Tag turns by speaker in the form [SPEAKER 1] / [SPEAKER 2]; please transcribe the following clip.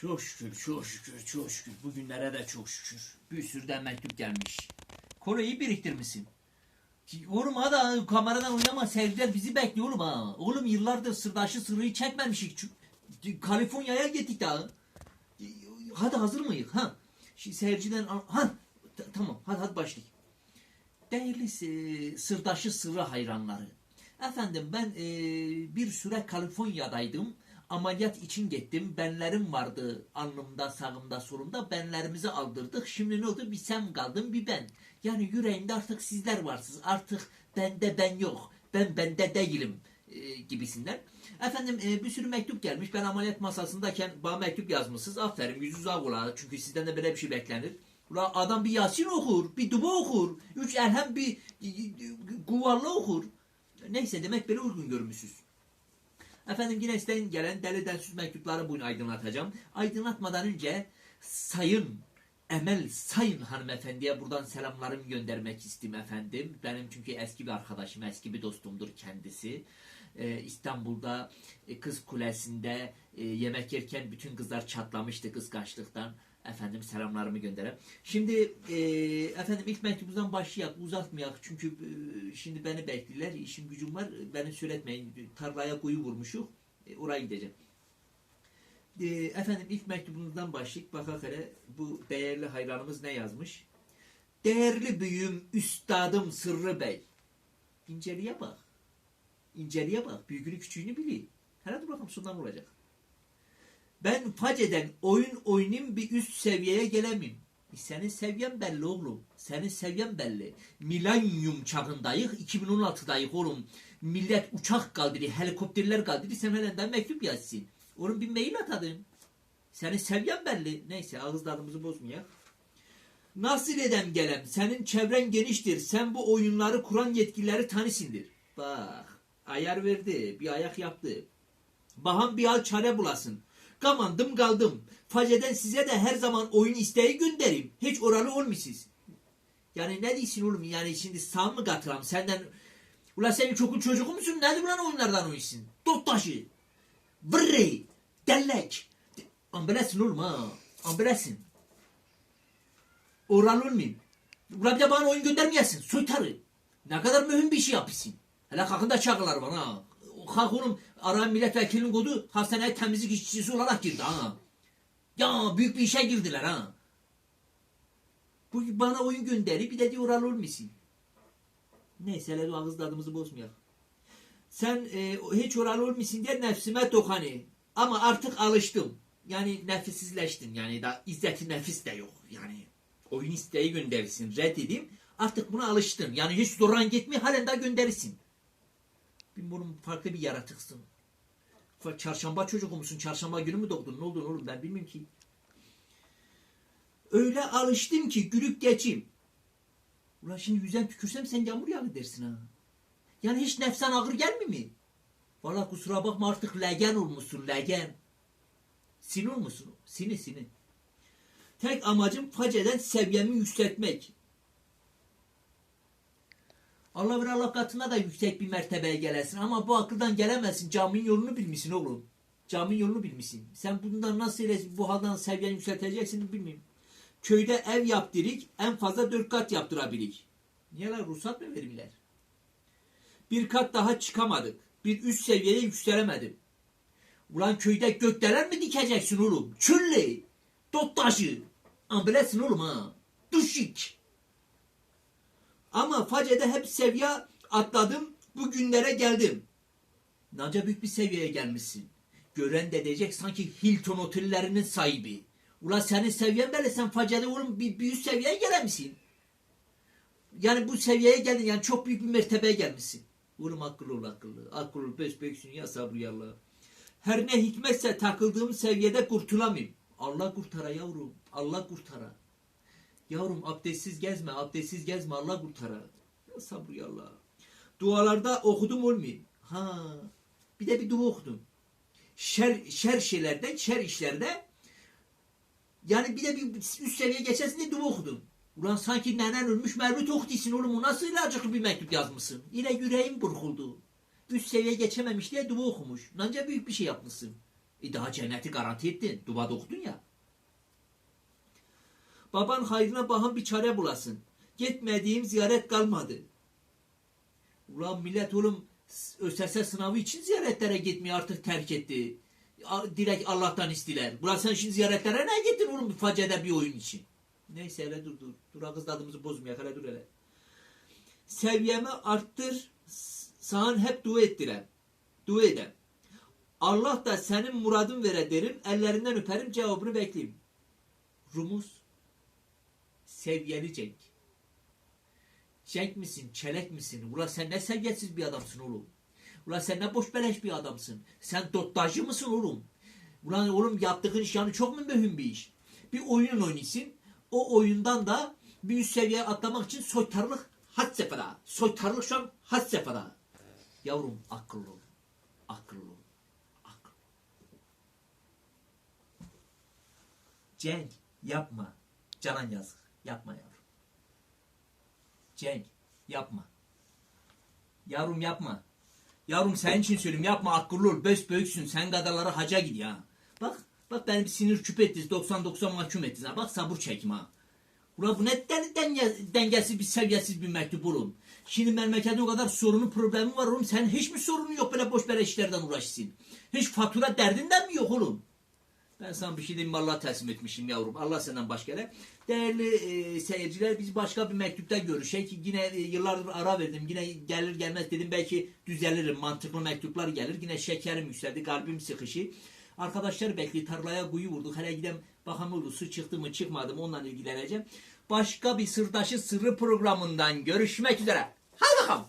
[SPEAKER 1] Çok şükür, çok şükür, çok şükür. Bugünlere de çok şükür. Bir sürü de mektup gelmiş. Kore'yi biriktirmişsin. Oğlum hadi kameradan oynama seyirciler bizi bekliyor oğlum ha. Oğlum yıllardır sırdaşı sırrıyı çekmemişik. Kaliforniya'ya gittik daha. Hadi hazır mıyız? Ha. Şimdi seyirciden ha tamam hadi hadi başlayalım. Değerli e, sırdaşı sırrı hayranları. Efendim ben e, bir süre Kaliforniya'daydım. Ameliyat için gittim. Benlerim vardı alnımda, sağımda, solumda. Benlerimizi aldırdık. Şimdi ne oldu? Bir sen kaldın, bir ben. Yani yüreğimde artık sizler varsınız. Artık bende ben yok. Ben bende değilim e, gibisinden. Efendim e, bir sürü mektup gelmiş. Ben ameliyat masasındayken bana mektup yazmışsınız. Aferin yüzünüz ağ. Çünkü sizden de böyle bir şey beklenir. Ula adam bir Yasin okur, bir Duba okur, üç Erhem bir Guvarlı okur. Neyse demek böyle uygun görmüşsünüz. Efendim yine gelen deli densiz mektupları bugün aydınlatacağım. Aydınlatmadan önce sayın Emel Sayın hanımefendiye buradan selamlarımı göndermek istedim efendim. Benim çünkü eski bir arkadaşım, eski bir dostumdur kendisi. Ee, İstanbul'da e, Kız Kulesi'nde e, yemek yerken bütün kızlar çatlamıştı kıskançlıktan. Efendim selamlarımı gönderem. Şimdi e, efendim ilk mektubundan başlayak, uzatmayak. Çünkü e, şimdi beni bekliyorlar. İşim gücüm var. Beni söyletmeyin. Tarlaya kuyu vurmuşuk. E, oraya gideceğim. E, efendim ilk mektubunuzdan başlayıp bakak hele bu değerli hayranımız ne yazmış? Değerli büyüğüm, üstadım Sırrı Bey. İnceliye bak. İnceliye bak. Büyüğünü küçüğünü. Hele dur bakalım sondan olacak. Ben faceden oyun oynayayım bir üst seviyeye gelemeyim. E Senin seviyen belli oğlum. Senin seviyen belli. Milenyum çağındayız. 2016'dayız oğlum. Millet uçak kaldırıyor, helikopterler kaldırıyor. Sen helen mektup yazsın. Oğlum bir mail atadın. Senin seviyen belli. Neyse ağız tadımızı bozmayak. Nasıl edem gelem? Senin çevren geniştir. Sen bu oyunları kuran yetkilileri tanısındır. Bak. Ayar verdi. Bir ayak yaptı. Baham bir al çare bulasın. Kamandım kaldım. Faceden size de her zaman oyun isteği gönderim. Hiç oralı olmuşsuz. Yani ne diyorsun oğlum? Yani şimdi sağ mı katıram? Senden... Ula senin çokun çocuğu musun? Nedir ulan oyunlardan oyunsun? Dot taşı. Vırrı. Dellek. Ambelesin oğlum ha. Ambelesin. Oralı olmayayım. Ula bir de bana oyun göndermeyesin. Soytarı. Ne kadar mühim bir şey yapıyorsun. Hele kalkın da çağırlar bana. Kalk oğlum arayan milletvekilinin kodu hastaneye temizlik işçisi olarak girdi ha. Ya büyük bir işe girdiler ha. Bu bana oyun gönderi bir de diyor oralı olmuşsun. Neyse hele ağız tadımızı bozmayalım. Sen e, hiç oralı olmuşsun diye nefsime dokanı. Ama artık alıştım. Yani nefissizleştin. Yani da izzeti nefis de yok. Yani oyun isteği gönderirsin. Reddedeyim. Artık buna alıştın. Yani hiç zoran gitmiyor. Halen daha gönderirsin. Bilmiyorum farklı bir yaratıksın. Çarşamba çocuğu musun? Çarşamba günü mü doğdun? Ne oldun oğlum ben bilmiyorum ki. Öyle alıştım ki gülüp geçeyim. Ulan şimdi yüzden tükürsem sen yağmur yağdı dersin ha. Yani hiç nefsen ağır gelmiyor mi? Valla kusura bakma artık legen olmuşsun legen. Sin olmuşsun. Sini sini. Tek amacım faceden seviyemi yükseltmek. Allah bir Allah katına da yüksek bir mertebeye gelesin. Ama bu akıldan gelemezsin. Caminin yolunu bilmişsin oğlum. Caminin yolunu bilmişsin. Sen bundan nasıl ile bu halden seviyeni yükselteceksin bilmiyorum. Köyde ev yaptırık en fazla dört kat yaptırabilik. Niye lan ruhsat mı verirler? Bir kat daha çıkamadık. Bir üst seviyeye yükselemedim. Ulan köyde gökdelen mi dikeceksin oğlum? Çülle. Dot taşı. Ambelesin oğlum ha. Düşük. Ama Face'de hep seviye atladım. Bu günlere geldim. Naca büyük bir seviyeye gelmişsin. Gören de diyecek sanki Hilton otellerinin sahibi. Ulan senin seviyen böyle sen Face'de oğlum bir, üst seviyeye gelemişsin. Yani bu seviyeye geldin yani çok büyük bir mertebeye gelmişsin. Oğlum akıllı ol akıllı. Akıllı ol ya sabır ya Allah. Her ne hikmetse takıldığım seviyede kurtulamayayım. Allah kurtara yavrum. Allah kurtara. Yavrum abdestsiz gezme, abdestsiz gezme Allah kurtarar. Ya sabır ya Allah. Dualarda okudum olmuyor. Ha. Bir de bir dua okudum. Şer, şer şeylerden, şer işlerde yani bir de bir üst seviye geçersin diye dua okudum. Ulan sanki nenen ölmüş Mevlüt Okti'sin oğlum o nasıl ilacıklı bir mektup yazmışsın. Yine yüreğim burkuldu. Üst seviye geçememiş diye dua okumuş. Nanca büyük bir şey yapmışsın. E daha cenneti garanti ettin. Duvada okudun ya. Baban hayrına bahan bir çare bulasın. Gitmediğim ziyaret kalmadı. Ulan millet oğlum ÖSS sınavı için ziyaretlere gitmiyor artık terk etti. Direkt Allah'tan istiler. Ulan sen şimdi ziyaretlere ne gittin oğlum facede bir oyun için? Neyse hele dur dur. Dur ha kız tadımızı bozmayak hele dur hele. Seviyemi arttır. s- Sana hep dua ettirem. Dua edem. Allah da senin muradın vere derim. Ellerinden öperim cevabını bekleyeyim. Rumuz seviyeli Cenk. Cenk misin, çelek misin? Ulan sen ne seviyesiz bir adamsın oğlum. Ulan sen ne boş beleş bir adamsın. Sen dottajcı mısın oğlum? Ulan oğlum yaptığın iş yani çok mu mühim bir iş? Bir oyun oynayasın. O oyundan da bir üst seviyeye atlamak için soytarılık had sefera. Soytarılık şu an had sefera. Yavrum akıllı ol. Akıllı ol. Akıllı. Cenk yapma. Canan yazık. Yapma yavrum. Cenk yapma. Yavrum yapma. Yavrum senin için söyleyeyim yapma akıllı ol. Bös büyüksün. Sen kadarlara haca gid ya. Bak bak beni bir sinir küp ettiniz. 90-90 mahkum ettiniz. Ha. Bak sabır çekme ha. Ulan bu ne den, denge, dengesiz bir seviyesiz bir mektup oğlum. Şimdi memlekette o kadar sorunu problemi var oğlum. Sen hiç mi sorunu yok böyle boş böyle işlerden uğraşsın? Hiç fatura derdinden mi yok oğlum? Ben sana bir şey diyeyim? Allah teslim etmişim yavrum. Allah senden başka ne? Değerli e, seyirciler biz başka bir mektupta görüşek. Yine e, yıllardır ara verdim. Yine gelir gelmez dedim belki düzelirim. Mantıklı mektuplar gelir. Yine şekerim yükseldi. Kalbim sıkışı. Arkadaşlar belki tarlaya kuyu vurduk. Hele gidem bakalım su çıktı mı çıkmadı mı onunla ilgileneceğim. Başka bir sırdaşı sırrı programından görüşmek üzere. Hadi bakalım.